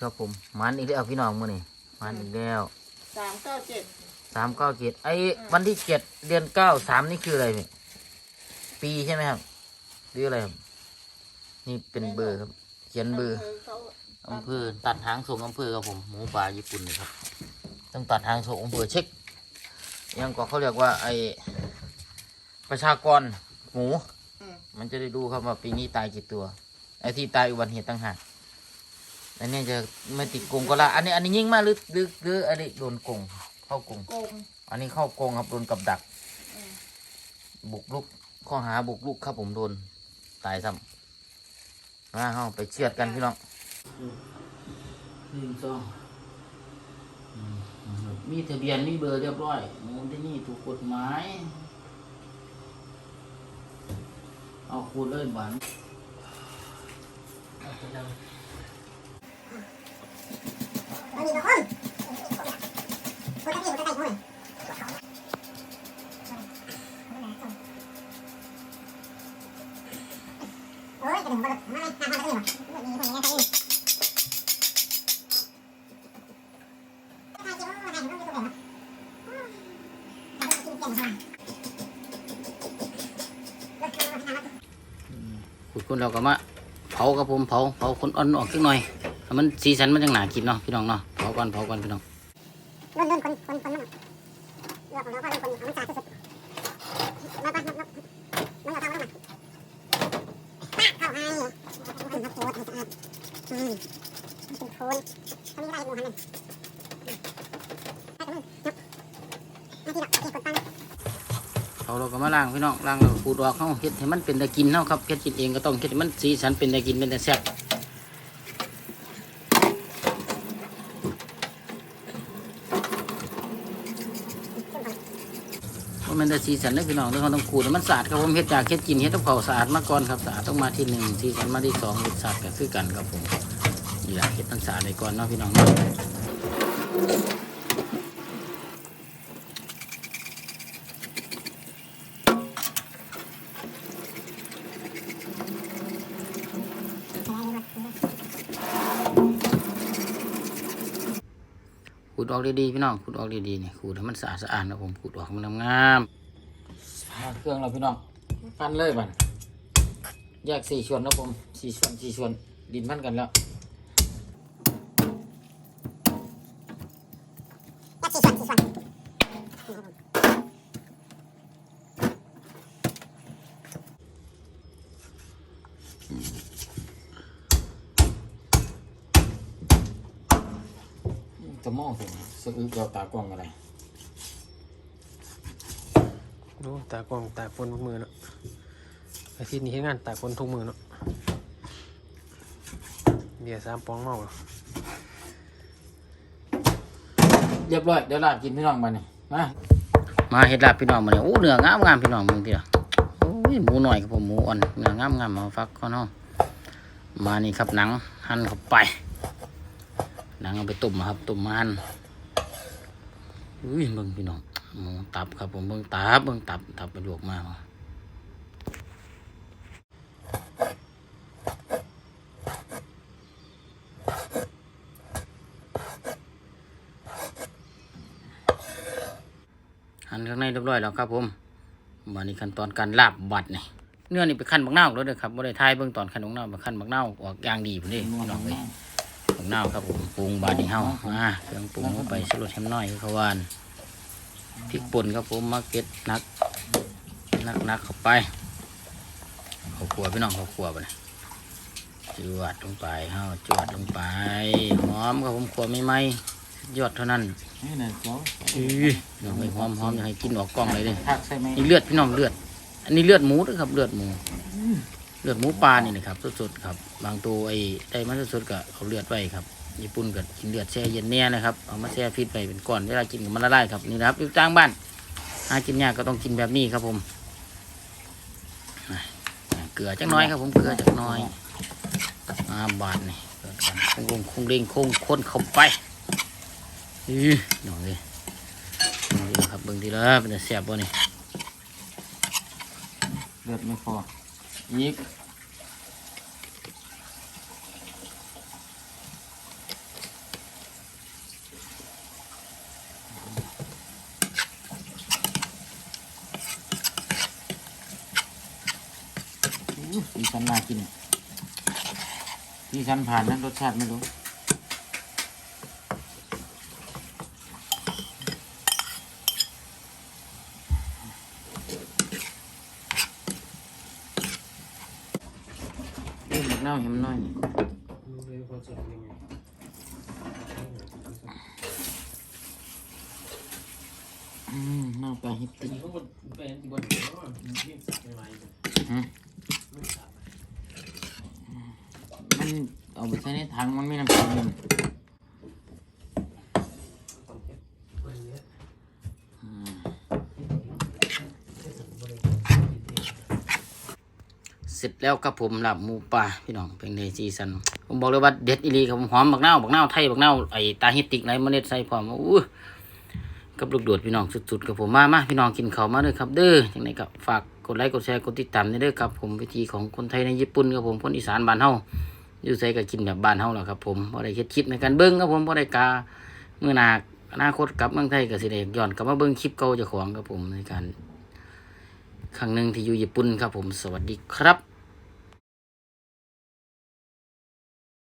ครับผมมันอีกแล้วพี่น้องมื้อนี้มันอีกแล้วสามเก้าเจ็ดสามเก้าเจ็ดไอ้วันที่เจ็ดเดือนเก้าสามนี่คืออะไรพี่ปีใช่ไหมครับหรืออะไรครับนี่เป็นเบอร์ครับเขียนเบอร์เขาอำเภอตัดหางส่งอำเภอครับผมหมูป่าญี่ปุ่นนะครับ ต้องตัดหางส่งอำเภอเช็ค ยังก็เขาเรียกว่า ไอประชากรหมูอืมมันจะได้ดูครับว่าปีนี้ตายกี่ตัว ไอ้ที่ตายอุบัติเหตุต่างหาก อันนี้จะไม่ติดกรงก็ละ อันนี้อันนี้ยิ่งมากหรือหรือหรืออันนี้โดนกรงเข้ากรงโกงอันนี้เข้ากรงครับโดนกับดักอืมบุกลุกข้อหาบุกลุกครับผมโดนตายซ้ำมาเฮาไปเชือดกันพี่น้องหนึ่งสองอืมมีทะเบียนมีเบอร์เรียบร้อยหมูที่นี่ถูกกฎหมาย เอาคูดเลยบานเอาไปเลยมันมีบางคนคนที่คนใกล้ๆคนโอ้ยกระดิ่งบอลมาเลยหาคนอื่นหรอมีคนอย่างเงี้ยใครอื่นใครจะรู้ใครจะรู้ตัวเองนะใครจะกินเก่งใช่ไห มรถมาทางรถขุดคนเราก็มาเผาครับผมเผาเผาคนอ่อนออกสักหน่อยให้มันสีสันมันจังหนากินเนาะพี่น้องเนาะเผาก่อนเผาก่อนพี่น้อง รุ่นรุ่นคนคนคนมันเลือกของเราก็รุ่นคนของสาที่สุดมาปะมามันเอาเข้ามาปะเข้าให้มันมาโคตรสะอาดอืมเป็นโคนเขามีไรหมูหันนั่นไปกันนึงนับนาทีละที่กดตังค์ เขาเราก็มาล้างพี่น้องล้างแล้วก็ขูดออกเขาเฮ็ดให้มันเป็นตะกินเนาะครับเฮ็ดกินเองก็ต้องเฮ็ดให้มันสีสันเป็นตะกินเป็นตะแซ่บมันแต่สีสันเลยพี่น้องเรื่องเขาต้องขูดมันสะอาดครับผมเฮ็ดจากเฮ็ดกินเฮ็ดต้องเผาสะอาดมาก่อนครับสะอาดต้องมาที่หนึ่งสีสันมาที่สองเฮ็ดสะอาดก็คือกันครับผมนี่แหละเฮ็ดมันสะอาดไปก่อนเนาะพี่น้อง ขูดออกดีๆพี่น้องขูดออกดีๆนี่ขูดให้มันสะอาดสะอาดนะผมขูดออกให้มันงามเครื่องเราพี่น้องปั้นเลยบันแยกสี่ส่วนนะผมสี่ส่วนสี่ส่วนดินพันกันแล้ว ยัดสี่ส่วนสี่ส่วน จะมองถึงสะอึกเราตากล้องอะไรดูตากล้องตากฝนทุกมือเนาะอาทิตย์นี้เฮ็ดงานตากฝนทุกมือเนาะเบียร์สามปองเมาเหรอเรียบร้อยเดี๋ยวลาบกินพี่น้องมาเนี่ยมามาเฮ็ดลาบพี่น้องมาเนี่ยโอ้เนื้องามงามพี่น้องมึงทีละโอ้ยหมูหน่อยครับผมหมูอ่อนเนื้องามงามมาฟักก็เนาะมานี่ครับหนังหั่นเข้าไป หนังเอาไปต้มครับต้มมันอุ้ยเบิ่งพี่น้องหมูตับครับผมเบิ่งตับเบิ่งตับตับไประโยกมากหั่นข้างในเรียบร้อยแล้วครับผมมานี่ขั้นตอนการลาบบัดนี่เนื้อนี่ไปขั้นบักนาแล้วเด้อครับบ่ได้ทายเบิ่งตอนขั้นบักนาวไปขั้นบักนาออกอย่างดีพุ่นเด้พี่น้องเอ้ย ของเน่าครับผมปรุงบาดนี้เฮาอ่าเครื่องปรุงลงไปสลดแฮมน้อยคือเขาวานพริกป่นครับผมมาเก็ตนักนักนักเข้าไปเขาขัวพี่น้องเขาขัวไปเลยจวดลงไปเฮาจวดลงไปหอมครับผมขัวไม่ไหมยอดเท่านั้นนี่นะเขาอื้อน้องไม่หอมหอมอยากให้กินออกกล้องเลยเด้ทักใช่ไหมนี่เลือดพี่น้องเลือด อันนี้เลือดหมูด้วยครับเลือดหมูเลือดหมูปลานี่นะครับสดๆครับ บางตัวไอ้ได้มาสดๆก็เอาเลือดไว้ครับญี่ปุ่นก็กินเลือดแช่เย็นแน่นะครับเอามาแช่ฟรีดไปเป็นก้อนเวลากินก็มันละลายครับนี่นะครับอยู่จ้างบ้านหากินยากก็ต้องกินแบบนี้ครับผมเกลือจักน้อยครับผมเกลือจักน้อยอาบาทนี่คงลงคงเด้งคงค้นเข้าไปอื้อหน่อยเลยเบิ่งดีครับเบิ่งดีแล้วเป็นแต่แซ่บบ่นี่เลือดไม่พอ อีกที่ฉันมากินที่ฉันผ่านนั้นรสชาติไม่รู้ น่าเห็นหน่อยนี่เลยพอจะยังไงอืมเน่าปลาฮิปอันตี้นี้เขาบนไปอันที่บนหัวมันเรียกสับใหม่ๆฮะไม่สับมันเอาไปใช้ในถังมันไม่น้ำตาล เสร็จแล้วครับผมหลาบหมูปลาพี่น้องเป็นในซีซันผมบอกเลยว่าเด็ดอีลีครับผมหอมบักเน่าบักเน่าไทยบักเน่าไอตาฮิติกไรเมล็ดใส่พร้อมอู้กับลูกโดดพี่น้องสุดๆกับผมมามาพี่น้องกินเขามาเลยครับ เด้อจังไดก็ฝากกดไลค์กดแชร์กดติดตามด้เด้อครับผมวิธีของคนไทยในญี่ปุ่นครับผมคนอีสานบ้านเฮาอยู่ใส่ก็กินแบบบ้านเฮาแหละครับผมบ่ได้เฮ็ดคลิปในการเบิ่งครับผมบ่ได้กาเมื่อหนาอนาคตกลับเมืองไทยก็สิได้ย้อนกลับมาเบิ่งคลิปเก่าจ้าของครับผมในการครั้งหนึ่งที่อยู่ญี่ปุ่นครับผมสวัสดีครับ